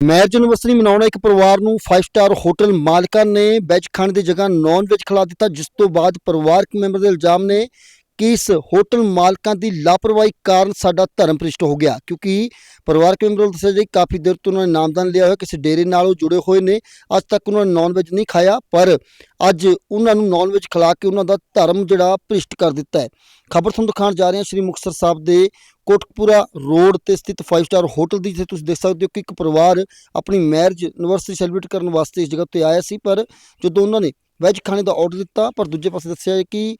Marriage university ਮਨਾਉਣਾ ਇੱਕ ਪਰਿਵਾਰ ਨੂੰ 5 ਸਟਾਰ ਹੋਟਲ ਮਾਲਕਾਂ ਨੇ ਵੈਜ ਖਾਣੇ ਦੀ ਜਗ੍ਹਾ ਨਾਨ ਵੈਜ ਖਿਲਾ ਦਿੱਤਾ, ਜਿਸ ਤੋਂ ਬਾਅਦ ਪਰਿਵਾਰਕ ਮੈਂਬਰ ਦੇ ਇਲਜ਼ਾਮ ਨੇ ਕਿ ਇਸ ਹੋਟਲ ਮਾਲਕਾਂ ਦੀ ਲਾਪਰਵਾਹੀ ਕਾਰਨ ਸਾਡਾ ਧਰਮ ਭ੍ਰਿਸ਼ਟ ਹੋ ਗਿਆ, ਕਿਉਂਕਿ ਪਰਿਵਾਰਕ ਮੈਂਬਰ ਵੱਲੋਂ ਦੱਸਿਆ ਜੀ ਕਾਫੀ ਦੇਰ ਤੋਂ ਉਹਨਾਂ ਨੇ ਨਾਮਦਾਨ ਲਿਆ ਹੋਇਆ, ਕਿਸੇ ਡੇਰੇ ਨਾਲ ਉਹ ਜੁੜੇ ਹੋਏ ਨੇ, ਅੱਜ ਤੱਕ ਉਹਨਾਂ ਨੇ ਨਾਨ ਵੈਜ ਨਹੀਂ ਖਾਇਆ, ਪਰ ਅੱਜ ਉਹਨਾਂ ਨੂੰ ਨਾਨ ਵੈਜ ਖਿਲਾ ਕੇ ਉਹਨਾਂ ਦਾ ਧਰਮ ਜਿਹੜਾ ਭ੍ਰਿਸ਼ਟ ਕਰ ਦਿੱਤਾ ਹੈ। ਖਬਰ ਤੁਹਾਨੂੰ ਦਿਖਾਉਣ ਜਾ ਰਹੇ ਹਾਂ, ਸ਼੍ਰੀ ਮੁਕਤਸਰ ਸਾਹਿਬ ਦੇ ਕੋਟਕਪੂਰਾ ਰੋਡ ਤੇ ਸਥਿਤ 5 ਸਟਾਰ ਹੋਟਲ ਦੀ, ਜਿੱਥੇ ਤੁਸੀਂ ਦੇਖ ਸਕਦੇ ਹੋ ਕਿ ਇੱਕ ਪਰਿਵਾਰ ਆਪਣੀ ਮੈਰਿਜ ਐਨਵਰਸਰੀ ਸੈਲੀਬ੍ਰੇਟ ਕਰਨ ਵਾਸਤੇ ਇਸ ਜਗ੍ਹਾ ਤੇ ਆਇਆ ਸੀ, ਪਰ ਜਦੋਂ ਉਹਨਾਂ ਨੇ ਵੈਜ ਖਾਣੇ ਦਾ ਆਰਡਰ ਦਿੱਤਾ, ਪਰ ਦੂਜੇ ਪਾਸੇ ਦੱਸਿਆ ਹੈ ਕਿ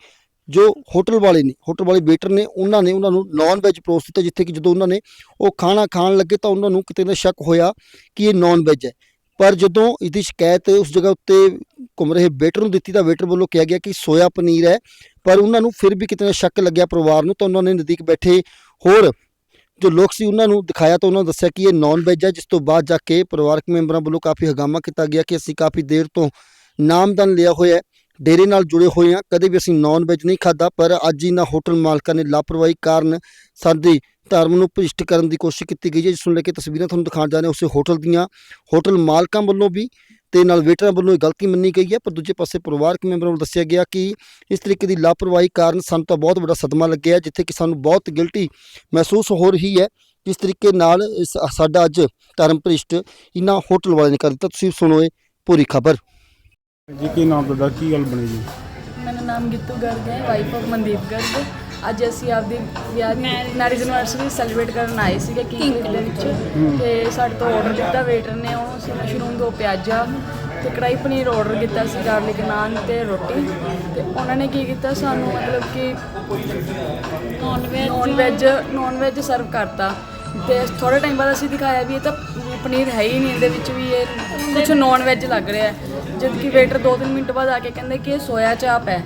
ਜੋ ਹੋਟਲ ਵਾਲੇ ਨੇ, ਹੋਟਲ ਵਾਲੇ ਵੇਟਰ ਨੇ, ਉਹਨਾਂ ਨੇ ਉਹਨਾਂ ਨੂੰ ਨਾਨ ਵੈਜ ਪਰੋਸ ਦਿੱਤਾ, ਜਿੱਥੇ ਕਿ ਜਦੋਂ ਉਹਨਾਂ ਨੇ ਉਹ ਖਾਣਾ ਖਾਣ ਲੱਗੇ ਤਾਂ ਉਹਨਾਂ ਨੂੰ ਕਿਤੇ ਨਾ ਸ਼ੱਕ ਹੋਇਆ ਕਿ ਇਹ ਨਾਨ ਵੈਜ ਹੈ। ਪਰ ਜਦੋਂ ਇਹਦੀ ਸ਼ਿਕਾਇਤ ਉਸ ਜਗ੍ਹਾ ਉੱਤੇ ਘੁੰਮ ਰਹੇ ਵੇਟਰ ਨੂੰ ਦਿੱਤੀ ਤਾਂ ਵੇਟਰ ਵੱਲੋਂ ਕਿਹਾ ਗਿਆ ਕਿ ਸੋਇਆ ਪਨੀਰ ਹੈ, ਪਰ ਉਹਨਾਂ ਨੂੰ ਫਿਰ ਵੀ ਕਿਤੇ ਨਾ ਸ਼ੱਕ ਲੱਗਿਆ ਪਰਿਵਾਰ ਨੂੰ, ਤਾਂ ਉਹਨਾਂ ਨੇ ਨਜ਼ਦੀਕ ਬੈਠੇ ਹੋਰ ਜੋ ਲੋਕ ਸੀ ਉਹਨਾਂ ਨੂੰ ਦਿਖਾਇਆ ਤਾਂ ਉਹਨਾਂ ਨੇ ਦੱਸਿਆ ਕਿ ਇਹ ਨਾਨ ਵੈਜ ਹੈ, ਜਿਸ ਤੋਂ ਬਾਅਦ ਜਾ ਕੇ ਪਰਿਵਾਰਕ ਮੈਂਬਰਾਂ ਵੱਲੋਂ ਕਾਫੀ ਹਗਾਮਾ ਕੀਤਾ ਗਿਆ ਕਿ ਅਸੀਂ ਕਾਫੀ ਦੇਰ ਤੋਂ ਨਾਮਦਾਨ ਲਿਆ ਹੋਇਆ ਹੈ। ਡੇਰੇ ਨਾਲ ਜੁੜੇ ਹੋਏ ਹਾਂ। ਕਦੇ ਵੀ ਅਸੀਂ ਨਾਨ ਵੈਜ ਨਹੀਂ ਖਾਦਾ ਪਰ ਅੱਜ ਇਹਨਾਂ ਹੋਟਲ ਮਾਲਕਾਂ ਨੇ ਲਾਪਰਵਾਹੀ ਕਾਰਨ ਸਾਡੀ ਧਰਮ ਨੂੰ ਭ੍ਰਿਸ਼ਟ ਕਰਨ ਦੀ ਕੋਸ਼ਿਸ਼ ਕੀਤੀ ਗਈ ਹੈ। ਜਿਸ ਨੂੰ ਲੈ ਕੇ ਤਸਵੀਰਾਂ ਤੁਹਾਨੂੰ ਦਿਖਾਉਣ ਜਾ ਰਹੇ ਉਸੇ ਹੋਟਲ ਦੀਆਂ ਹੋਟਲ ਮਾਲਕਾਂ ਵੱਲੋਂ ਵੀ ਤੇ ਨਾਲ ਵੇਟਰਾਂ ਵੱਲੋਂ ਇਹ ਗਲਤੀ ਮੰਨੀ ਗਈ ਹੈ। ਪਰ ਦੂਜੇ ਪਾਸੇ ਪਰਿਵਾਰਕ ਮੈਂਬਰਾਂ ਵੱਲੋਂ ਦੱਸਿਆ ਗਿਆ ਕਿ ਇਸ ਤਰੀਕੇ ਦੀ ਲਾਪਰਵਾਹੀ ਕਾਰਨ ਸਾਨੂੰ ਤਾਂ ਬਹੁਤ ਵੱਡਾ ਸਦਮਾ ਲੱਗਿਆ ਜਿੱਥੇ ਕਿ ਸਾਨੂੰ ਬਹੁਤ ਗਿਲਟੀ ਮਹਿਸੂਸ ਹੋ ਰਹੀ ਹੈ। ਜਿਸ ਤਰੀਕੇ ਨਾਲ ਸਾਡਾ ਅੱਜ ਧਰਮ ਭ੍ਰਿਸ਼ਟ ਇਹਨਾਂ ਹੋਟਲ ਵਾਲਿਆਂ ਨੇ ਕਰ ਦਿੱਤਾ। ਤੁਸੀਂ ਸੁਣੋ ਇਹ ਪੂਰੀ ਖਬਰ। ਜੀ ਕੀ ਨਾਮ ਤੁਹਾਡਾ? ਕੀ ਗੱਲ ਬਣੀ ਜੀ? ਮੇਰਾ ਨਾਮ ਗਿੱਤੂ ਗਰਗ ਹੈ ਵਾਈਫ ਆਫ ਮਨਦੀਪ ਗਰਗ। ਅੱਜ ਅਸੀਂ ਆਪਦੀ ਵਿਆਹ ਦੀ ਮੈਰਿਜ ਐਨਵਰਸਰੀ ਸੈਲੀਬ੍ਰੇਟ ਕਰਨ ਆਏ ਸੀਗੇ ਕਿੰਗ ਦੇ ਵਿੱਚ। ਤੇ ਸਾਡੇ ਤੋਂ ਆਰਡਰ ਦਿੱਤਾ ਵੇਟਰ ਨੇ ਉਹ ਸੀ ਮਸ਼ਰੂਮ ਦੋ ਪਿਆਜ਼ਾ ਤੇ ਕੜਾਈ ਪਨੀਰ ਆਰਡਰ ਕੀਤਾ ਸੀ ਗਾਰਲਿਕ ਨਾਨ ਤੇ ਰੋਟੀ। ਤੇ ਉਹਨਾਂ ਨੇ ਕੀ ਕੀਤਾ ਸਾਨੂੰ ਮਤਲਬ ਕਿ non veg non veg non veg serve ਕਰਤਾ। ਤੇ ਥੋੜੇ ਟਾਈਮ ਬਾਅਦ ਅਸੀਂ ਦਿਖਾਇਆ ਵੀ ਇਹ ਤਾਂ ਪਨੀਰ ਹੈ ਹੀ ਨਹੀਂ ਇਹਦੇ ਵਿੱਚ ਵੀ ਇਹ ਕੁਝ ਨੌਨ ਵੈਜ ਲੱਗ ਰਿਹਾ ਹੈ। ਜਦ ਕਿ ਵੇਟਰ 2-3 ਮਿੰਟ ਬਾਅਦ ਆ ਕੇ ਕਹਿੰਦੇ ਕਿ ਇਹ ਸੋਇਆ ਚਾਪ ਹੈ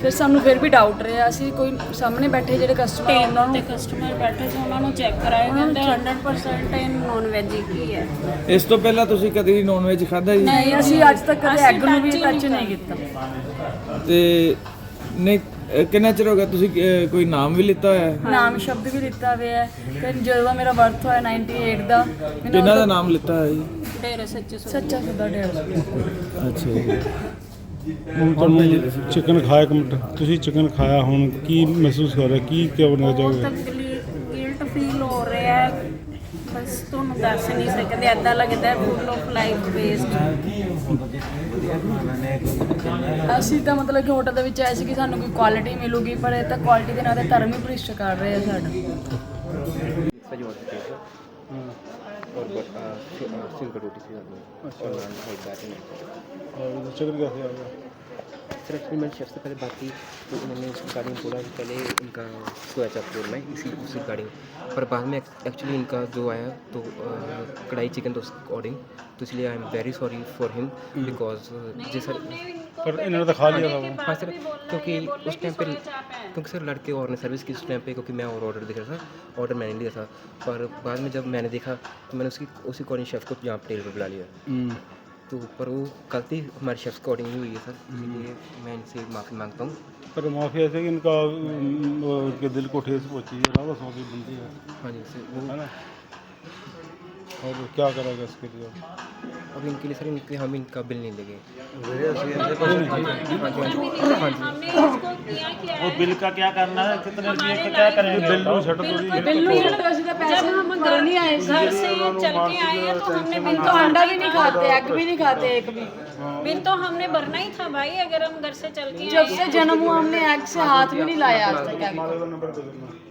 ਫਿਰ ਸਾਨੂੰ ਫਿਰ ਵੀ ਡਾਊਟ ਰਿਹਾ। ਅਸੀਂ ਕੋਈ ਸਾਹਮਣੇ ਬੈਠੇ ਜਿਹੜੇ ਕਸਟਮਰ ਉਹਨਾਂ ਤੇ ਨੂੰ ਕਸਟਮਰ ਬੈਠੇ ਸੀ ਉਹਨਾਂ ਨੂੰ ਚੈੱਕ ਕਰਾਇਆ ਕਹਿੰਦੇ 100% ਇਹ ਨੌਨ ਵੈਜ ਹੀ ਹੈ। ਇਸ ਤੋਂ ਪਹਿਲਾਂ ਤੁਸੀਂ ਕਦੇ ਨੌਨ ਵੈਜ ਖਾਦਾ ਜੀ? ਨਹੀਂ ਅਸੀਂ ਅੱਜ ਤੱਕ ਕਦੇ ਐਗ ਨੂੰ ਵੀ ਟੱਚ ਨਹੀਂ ਕੀਤਾ। ਤੇ ਨਹੀਂ ਕਿੰਨਾ ਚਿਰ ਹੋ ਗਿਆ ਤੁਸੀਂ ਕੋਈ ਨਾਮ ਵੀ ਲਿੱਤਾ ਹੋਇਆ? ਹੈ। ਨਾਮ ਸ਼ਬਦ ਵੀ ਦਿੱਤਾ ਹੋਇਆ। ਹੈ ਫਿਰ ਜਦੋਂ ਦਾ ਮੇਰਾ ਬਰਥ ਹੋਇਆ 98 ਦਾ ਕਿੰਨਾ ਦਾ ਨਾਮ ਲਿੱਤਾ ਹੈ ਜੀ? ਚਿਕਨ ਖਾਇਆ ਕਮ- ਤੁਸੀਂ ਚਿਕਨ ਖਾਇਆ ਹੁਣ ਕੀ ਮਹਿਸੂਸ ਕਰ ਰਹੇ? ਕੀ ਕਿਉਂ ਨਾ ਰਿਹਾ ਹੈ। ਅਸੀਂ ਤਾਂ ਮਤਲਬ ਕਿ ਹੋਟਲ ਦੇ ਵਿੱਚ ਆਏ ਸੀ ਕਿ ਸਾਨੂੰ ਕੋਈ ਕੁਆਲਿਟੀ ਮਿਲੂਗੀ ਪਰ ਇਹ ਤਾਂ ਕੁਆਲਿਟੀ ਦੇ ਨਾਲ ਤਾਂ ਧਰਮ ਹੀ ਭ੍ਰਿਸ਼ਟ ਕਰ ਰਹੇ ਆ ਸਾਡਾ। और but silk roti sir actually मैंने सबसे पहले बात की। तो उन्होंने उस गाड़ी में बोला कि पहले इनका सोया था फ्लोर में उसी उसी गाड़ी में। पर बाद में एक्चुअली इनका जो आया तो कढ़ाई चिकन तो अकॉर्डिंग तो इसलिए I am very sorry for him because ji sir पर इन्होंने तो खा लिया था हाँ सर क्योंकि उस टाइम पर क्योंकि सर लड़के और ने सर्विस की उस टाइम पे क्योंकि मैं और ऑर्डर देख रहा था ऑर्डर मैंने लिया था। पर बाद में जब मैंने देखा तो मैंने उसकी उसी अकॉर्डिंग शेफ़ को यहाँ पर टेबल पर बुला लिया। हम्म। तो पर वो गलती हमारे शेफ़ के अकॉर्डिंग ही हुई है सर इसलिए मैं इनसे माफ़ी मांगता हूँ पर माफी ऐसे कि इनका अम, वो उनके दिल को ठेस पहुंची है रावत सौदी बनती है हाँ जी सर वो है ना और क्या करेगा इसके लिए? अब इनके लिए सर इनके हम इनका बिल नहीं देंगे। हाँ हाँ हाँ वो बिल का क्या करना है? कितने रुपये का क्या करेंगे? बिल बिल्लू छट दो बिल्लू छट दो सीधा पैसे हम घर नहीं आए घर से चल के आए हैं तो हमने तो बिल तो अंडा भी नहीं खाते एग भी नहीं खाते एक भी। बिल तो हमने भरना ही था भाई अगर हम घर से चल के जब से जन्म हुआ हमने एग से हाथ भी नहीं लाया आज तक